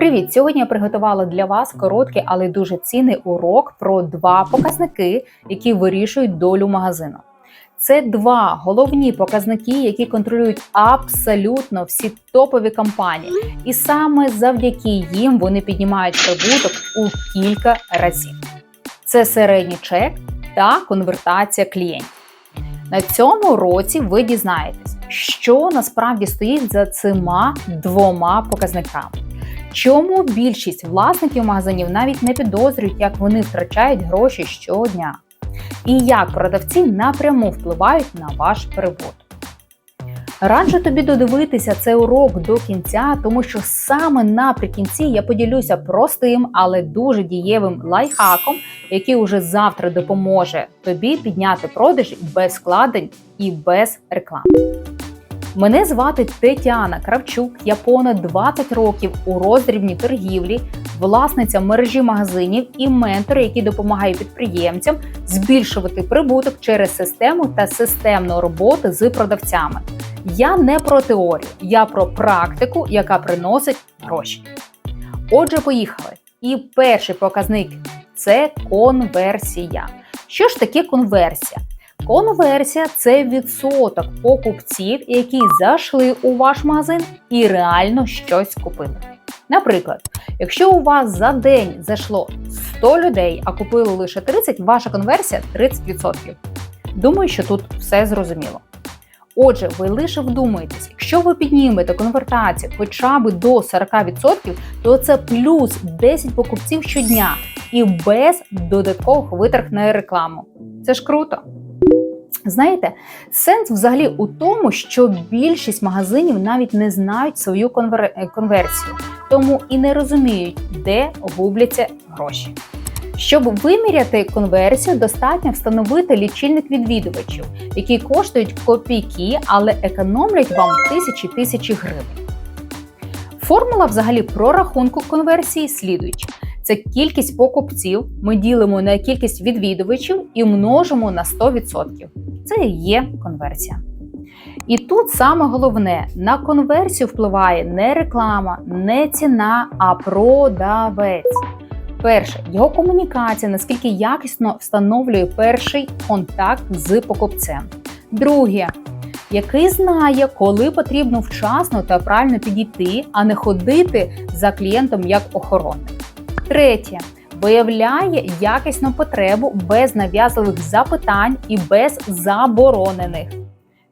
Привіт! Сьогодні я приготувала для вас короткий, але дуже цінний урок про два показники, які вирішують долю магазину. Це два головні показники, які контролюють абсолютно всі топові компанії, і саме завдяки їм вони піднімають прибуток у кілька разів. Це середній чек та конвертація клієнтів. На цьому році ви дізнаєтесь, що насправді стоїть за цими двома показниками. Чому більшість власників магазинів навіть не підозрюють, як вони втрачають гроші щодня, і як продавці напряму впливають на ваш прибуток. Раджу тобі додивитися цей урок до кінця, тому що саме наприкінці я поділюся простим, але дуже дієвим лайфхаком, який уже завтра допоможе тобі підняти продажі без складень і без реклами. Мене звати Тетяна Кравчук. Я понад 20 років у роздрібній торгівлі, власниця мережі магазинів і ментор, який допомагає підприємцям збільшувати прибуток через систему та системну роботу з продавцями. Я не про теорію, я про практику, яка приносить гроші. Отже, поїхали. І перший показник це конверсія. Що ж таке конверсія? Конверсія це відсоток покупців, які зайшли у ваш магазин і реально щось купили. Наприклад, якщо у вас за день зайшло 100 людей, а купили лише 30, ваша конверсія 30%. Думаю, що тут все зрозуміло. Отже, ви лише вдумаєтесь, якщо ви піднімете конвертацію хоча б до 40%, то це плюс 10 покупців щодня і без додаткових витрат на рекламу. Це ж круто! Знаєте, сенс взагалі у тому, що більшість магазинів навіть не знають свою конвер... конверсію, тому і не розуміють, де губляться гроші. Щоб виміряти конверсію, достатньо встановити лічильник відвідувачів, які коштують копійки, але економлять вам тисячі тисячі гривень. Формула взагалі прорахунку конверсії слідуюча. Це кількість покупців ми ділимо на кількість відвідувачів і множимо на 100%. Це і є конверсія. І тут саме головне: на конверсію впливає не реклама, не ціна, а продавець. Перше, його комунікація, наскільки якісно встановлює перший контакт з покупцем. Друге, який знає, коли потрібно вчасно та правильно підійти, а не ходити за клієнтом як охоронник. Третє. Виявляє якісну потребу без нав'язливих запитань і без заборонених.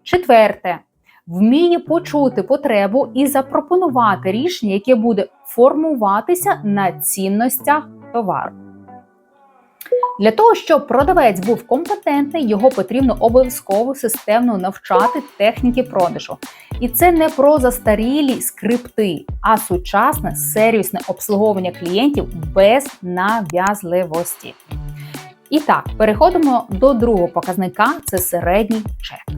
Четверте. Вміє почути потребу і запропонувати рішення, яке буде формуватися на цінностях товару. Для того, щоб продавець був компетентний, його потрібно обов'язково системно навчати техніки продажу. І це не про застарілі скрипти, а сучасне сервісне обслуговування клієнтів без нав'язливості. І так, переходимо до другого показника це середній чек.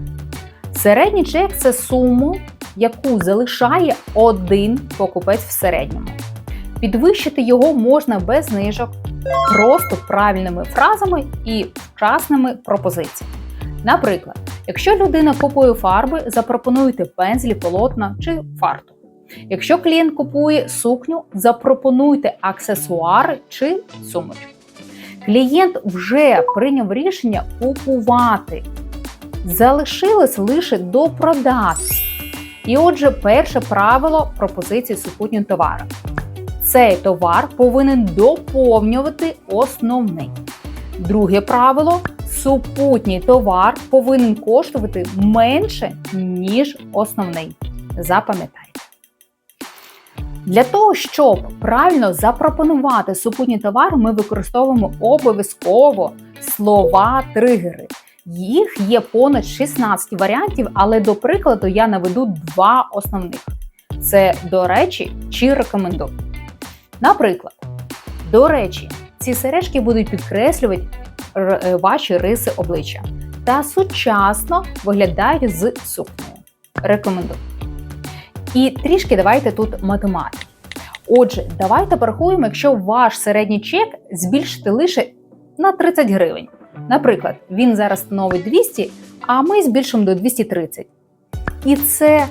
Середній чек це суму, яку залишає один покупець в середньому. Підвищити його можна без знижок, просто правильними фразами і вчасними пропозиціями. Наприклад, якщо людина купує фарби, запропонуйте пензлі, полотна чи фарту. Якщо клієнт купує сукню, запропонуйте аксесуари чи сумочку. Клієнт вже прийняв рішення купувати. Залишилось лише допродати. І отже, перше правило пропозиції супутнього товару. Цей товар повинен доповнювати основний. Друге правило: супутній товар повинен коштувати менше, ніж основний. Запам'ятайте. Для того, щоб правильно запропонувати супутній товар, ми використовуємо обов'язково слова-тригери. Їх є понад 16 варіантів, але до прикладу я наведу два основних: це до речі чи рекомендую. Наприклад, до речі, ці сережки будуть підкреслювати ваші риси обличчя та сучасно виглядають з сукнею. Рекомендую. І трішки давайте тут математики. Отже, давайте порахуємо, якщо ваш середній чек збільшити лише на 30 гривень. Наприклад, він зараз становить 200, а ми збільшимо до 230. І це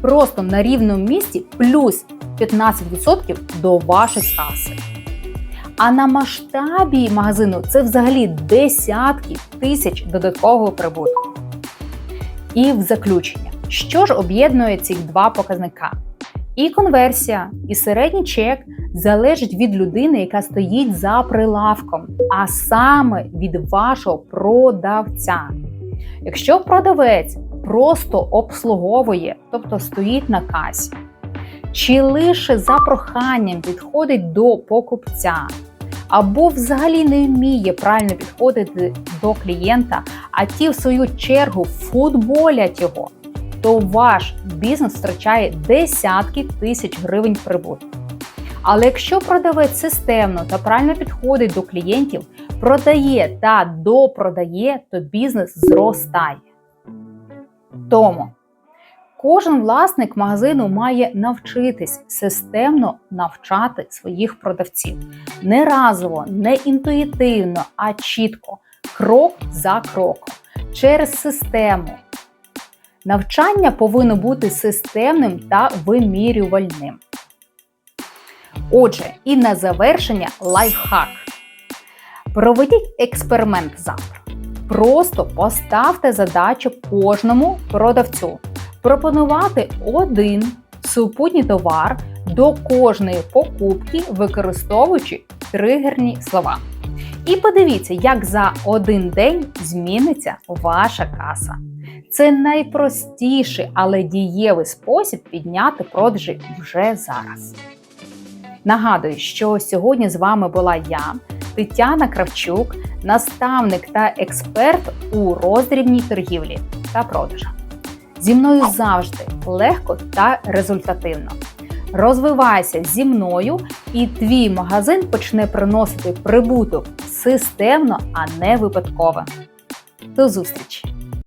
просто на рівному місці плюс 15% до вашої каси. А на масштабі магазину це взагалі десятки тисяч додаткового прибутку. І в заключення, що ж об'єднує ці два показника? І конверсія, і середній чек залежить від людини, яка стоїть за прилавком, а саме від вашого продавця. Якщо продавець просто обслуговує, тобто стоїть на касі, чи лише за проханням підходить до покупця, або взагалі не вміє правильно підходити до клієнта, а ті, в свою чергу, футболять його, то ваш бізнес втрачає десятки тисяч гривень прибутку. Але якщо продавець системно та правильно підходить до клієнтів, продає та допродає, то бізнес зростає. Тому кожен власник магазину має навчитись системно навчати своїх продавців. Не разово, не інтуїтивно, а чітко, крок за кроком, через систему. Навчання повинно бути системним та вимірювальним. Отже, і на завершення лайфхак. Проведіть експеримент завтра. Просто поставте задачу кожному продавцю пропонувати один супутній товар до кожної покупки, використовуючи тригерні слова. І подивіться, як за один день зміниться ваша каса. Це найпростіший, але дієвий спосіб підняти продажі вже зараз. Нагадую, що сьогодні з вами була я, Тетяна Кравчук, наставник та експерт у роздрібній торгівлі та продажах. Зі мною завжди легко та результативно. Розвивайся зі мною, і твій магазин почне приносити прибуток системно, а не випадково. До зустрічі!